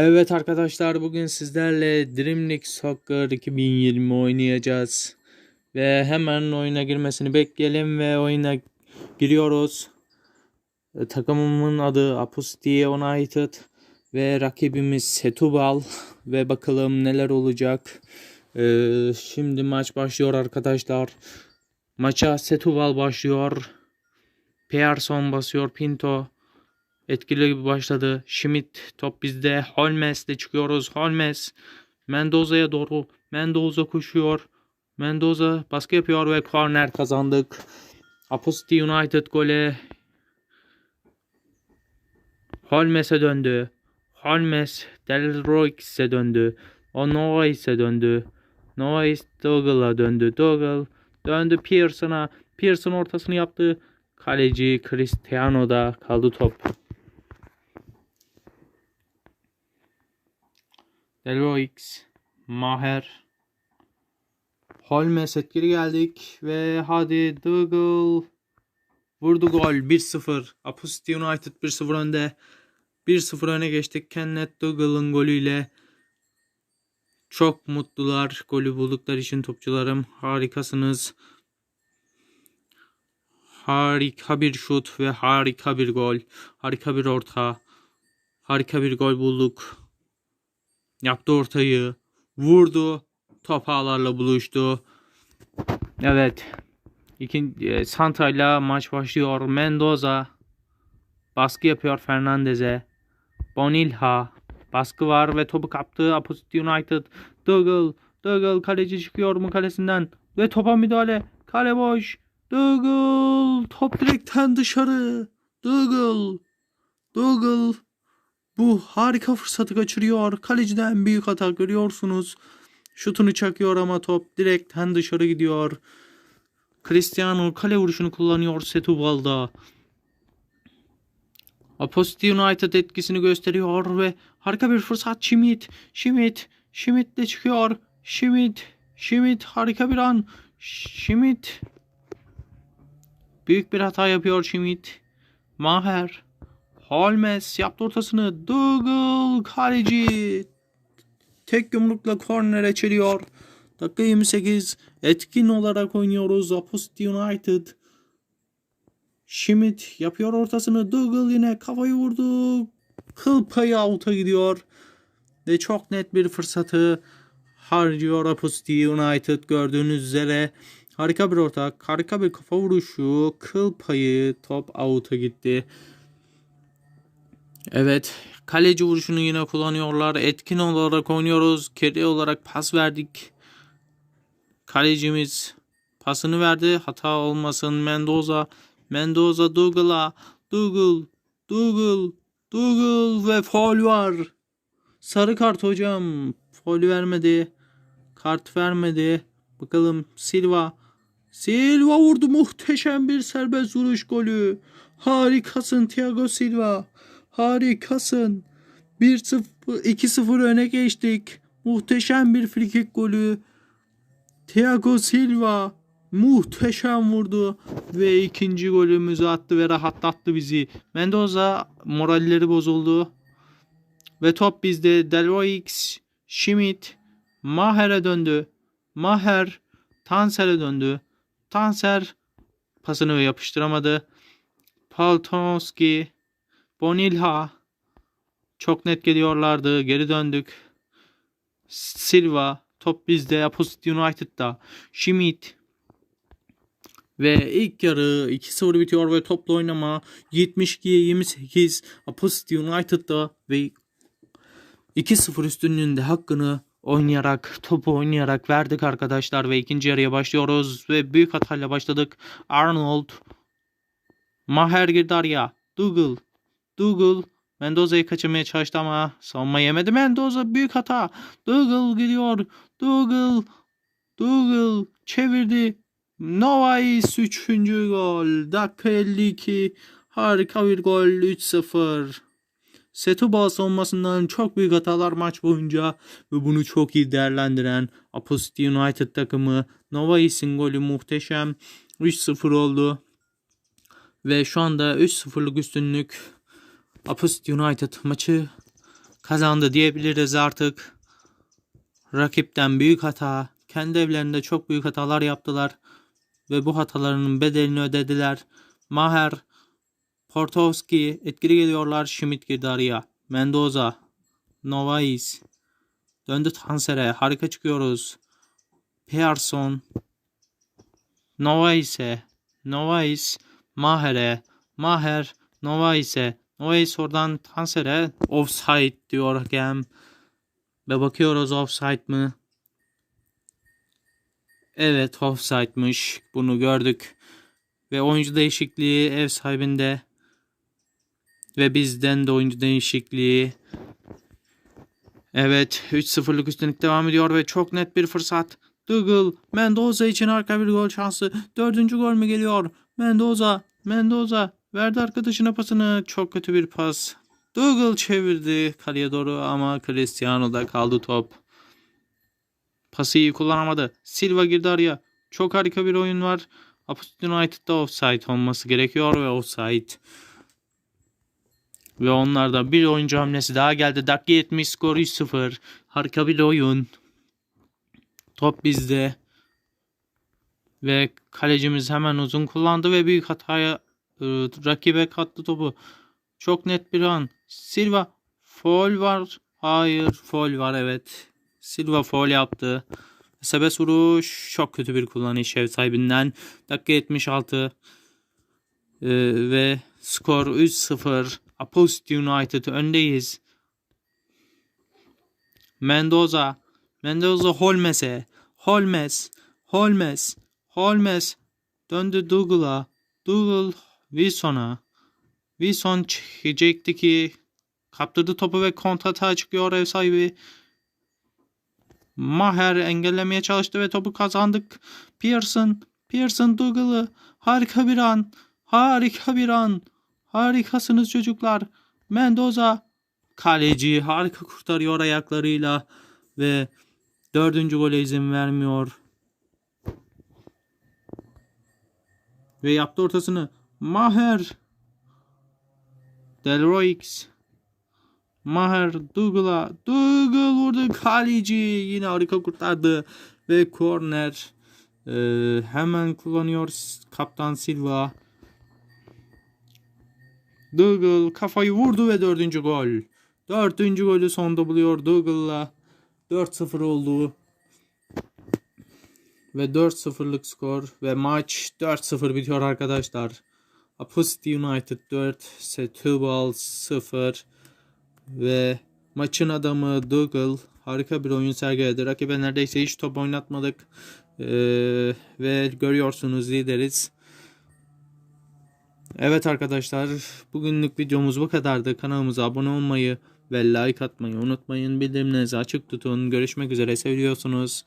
Evet arkadaşlar bugün sizlerle Dream League Soccer 2020 oynayacağız. Ve hemen oyuna girmesini bekleyelim ve oyuna giriyoruz. E, Takımımın adı Apusti United ve rakibimiz Setubal ve bakalım neler olacak. E, şimdi maç başlıyor arkadaşlar. Maça Setubal başlıyor. Pearson basıyor Pinto. Etkili gibi başladı. Schmidt top bizde. Holmes'le çıkıyoruz. Holmes Mendoza'ya doğru. Mendoza koşuyor. Mendoza baskı yapıyor ve corner kazandık. Aposti United gole Holmes'e döndü. Holmes Delroix'e döndü. O Nois'e döndü. Nois Douglas'a döndü. Douglas döndü Pearson'a. Pearson ortasını yaptı. Kaleci Cristiano'da kaldı top. Deloix, Maher, Holmes etkili geldik ve hadi Dougal vurdu gol 1-0. Aposti United 1-0 önde. 1-0 öne geçtik. Kenneth Dougal'ın golüyle çok mutlular golü buldukları için topçularım. Harikasınız. Harika bir şut ve harika bir gol. Harika bir orta. Harika bir gol bulduk. Yaptı ortayı. Vurdu. Top ağlarla buluştu. Evet. İkinci, e, Santa ile maç başlıyor. Mendoza baskı yapıyor Fernandez'e. Bonilha baskı var ve topu kaptı. Opposite United. Dougal. Dougal kaleci çıkıyor mu kalesinden ve topa müdahale. Kale boş. Dougal top direkten dışarı. Dougal. Dougal bu harika fırsatı kaçırıyor. Kaleciden büyük hata görüyorsunuz. Şutunu çakıyor ama top direkten dışarı gidiyor. Cristiano kale vuruşunu kullanıyor Setubal'da. Aposti United etkisini gösteriyor ve harika bir fırsat Schmidt. Schmidt. Schmidt de çıkıyor. Schmidt. Schmidt harika bir an. Schmidt. Büyük bir hata yapıyor Schmidt. Maher. Holmes yaptı ortasını. Dougal kaleci. Tek yumrukla kornere çeliyor. Dakika 28. Etkin olarak oynuyoruz. Aposti United. Schmidt yapıyor ortasını. Dougal yine kafayı vurdu. Kıl payı out'a gidiyor. Ve çok net bir fırsatı harcıyor Aposti United gördüğünüz üzere. Harika bir orta, harika bir kafa vuruşu, kıl payı, top out'a gitti. Evet. Kaleci vuruşunu yine kullanıyorlar. Etkin olarak oynuyoruz. Kere olarak pas verdik. Kalecimiz pasını verdi. Hata olmasın. Mendoza. Mendoza Dougal'a. Dougal. Dougal. Dougal ve foul var. Sarı kart hocam. Foul vermedi. Kart vermedi. Bakalım Silva. Silva vurdu muhteşem bir serbest vuruş golü. Harikasın Thiago Silva. Harikasın. 1-0 2-0 öne geçtik. Muhteşem bir frikik golü. Thiago Silva muhteşem vurdu ve ikinci golümüzü attı ve rahatlattı bizi. Mendoza moralleri bozuldu. Ve top bizde. Delroix, Schmidt, Maher'e döndü. Maher Tanser'e döndü. Tanser pasını yapıştıramadı. Paltonski Bonilha çok net geliyorlardı. Geri döndük. Silva top bizde. Opposite United'da. Schmidt ve ilk yarı 2-0 bitiyor ve topla oynama 72'ye 28 Opposite United'da ve 2-0 üstünlüğünde hakkını oynayarak, topu oynayarak verdik arkadaşlar ve ikinci yarıya başlıyoruz ve büyük hatayla başladık. Arnold Maher girdi araya. Dougal Dougal Mendoza'yı kaçırmaya çalıştı ama savunma yemedi. Mendoza büyük hata. Dougal gidiyor. Dougal. Dougal çevirdi. Novais 3. gol. Dakika 52. Harika bir gol. 3-0. Setubal savunmasından çok büyük hatalar maç boyunca ve bunu çok iyi değerlendiren Aposti United takımı Novais'in golü muhteşem 3-0 oldu. Ve şu anda 3-0'lık üstünlük Opposite United maçı kazandı diyebiliriz artık. Rakipten büyük hata. Kendi evlerinde çok büyük hatalar yaptılar. Ve bu hatalarının bedelini ödediler. Maher, Portowski etkili geliyorlar. Schmidt girdi araya. Mendoza, Novais. Döndü Tanser'e. Harika çıkıyoruz. Pearson. Novais'e. Novais. Maher'e. Maher. Novais'e. Novais oradan Tanser'e. Offside diyor hakem. Ve bakıyoruz offside mı? Evet offside'mış. Bunu gördük. Ve oyuncu değişikliği ev sahibinde. Ve bizden de oyuncu değişikliği. Evet 3-0'lık üstünlük devam ediyor ve çok net bir fırsat. Dougal Mendoza için arka bir gol şansı. Dördüncü gol mü geliyor? Mendoza Mendoza verdi arkadaşına pasını. Çok kötü bir pas. Dougal çevirdi kaleye doğru ama Cristiano'da kaldı top. Pası iyi kullanamadı. Silva girdi araya. Çok harika bir oyun var. Apus United'da offside olması gerekiyor ve offside. Ve onlarda bir oyuncu hamlesi daha geldi. Dakika 70 skor 3-0. Harika bir oyun. Top bizde. Ve kalecimiz hemen uzun kullandı ve büyük hataya rakibe kattı topu. Çok net bir an. Silva foul var. Hayır foul var evet. Silva foul yaptı. Sebes vuruş çok kötü bir kullanış ev sahibinden. Dakika 76 Ee, ve skor 3-0. Apost United öndeyiz. Mendoza. Mendoza Holmes'e. Holmes. Holmes. Holmes. Döndü Dougal'a. Dougal Wilson'a. Wilson çekecekti ki kaptırdı topu ve kontrata çıkıyor ev sahibi. Maher engellemeye çalıştı ve topu kazandık. Pearson, Pearson Dougal'ı harika bir an. Harika bir an. Harikasınız çocuklar. Mendoza kaleci harika kurtarıyor ayaklarıyla ve dördüncü gole izin vermiyor. Ve yaptı ortasını. Maher. Delroix Maher Dougal'a. Dougal vurdu kaleci. Yine harika kurtardı. Ve korner. Ee, hemen kullanıyor kaptan Silva. Dougal kafayı vurdu ve dördüncü gol. Dördüncü golü sonda buluyor Dougal'la 4-0 oldu. Ve 4-0'lık skor ve maç 4-0 bitiyor arkadaşlar. Aposti United 4, Setúbal 0 ve maçın adamı Dougal harika bir oyun sergiledi. Rakibe neredeyse hiç top oynatmadık. Ee, ve görüyorsunuz lideriz. Evet arkadaşlar bugünlük videomuz bu kadardı. Kanalımıza abone olmayı ve like atmayı unutmayın. Bildirimlerinizi açık tutun. Görüşmek üzere seviyorsunuz.